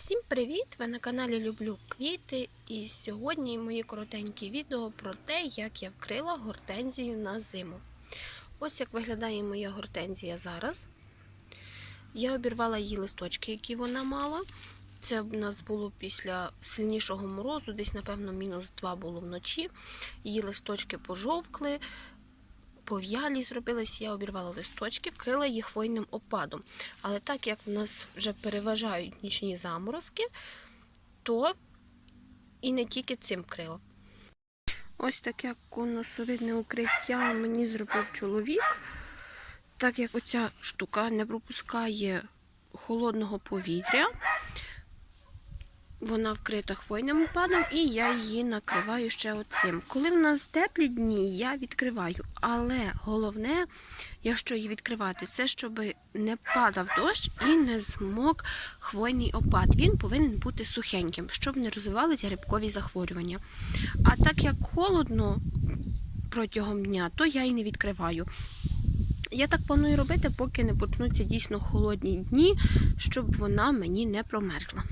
Всім привіт! Ви на каналі Люблю Квіти. І сьогодні мої коротенькі відео про те, як я вкрила гортензію на зиму. Ось як виглядає моя гортензія зараз. Я обірвала її листочки, які вона мала. Це в нас було після сильнішого морозу, десь, напевно, мінус 2 було вночі. Її листочки пожовкли, пов'ялі зробились, я обірвала листочки, вкрила їх хвойним опадом. Але так як в нас вже переважають нічні заморозки, то і не тільки цим вкрила. Ось таке конусовидне укриття мені зробив чоловік. Так як оця штука не пропускає холодного повітря, вона вкрита хвойним опадом, і я її накриваю ще оцим. Коли в нас теплі дні, я відкриваю. Але головне, якщо її відкривати, це щоб не падав дощ і не змок хвойний опад. Він повинен бути сухеньким, щоб не розвивалися грибкові захворювання. А так як холодно протягом дня, то я і не відкриваю. Я так планую робити, поки не почнуться дійсно холодні дні, щоб вона мені не промерзла.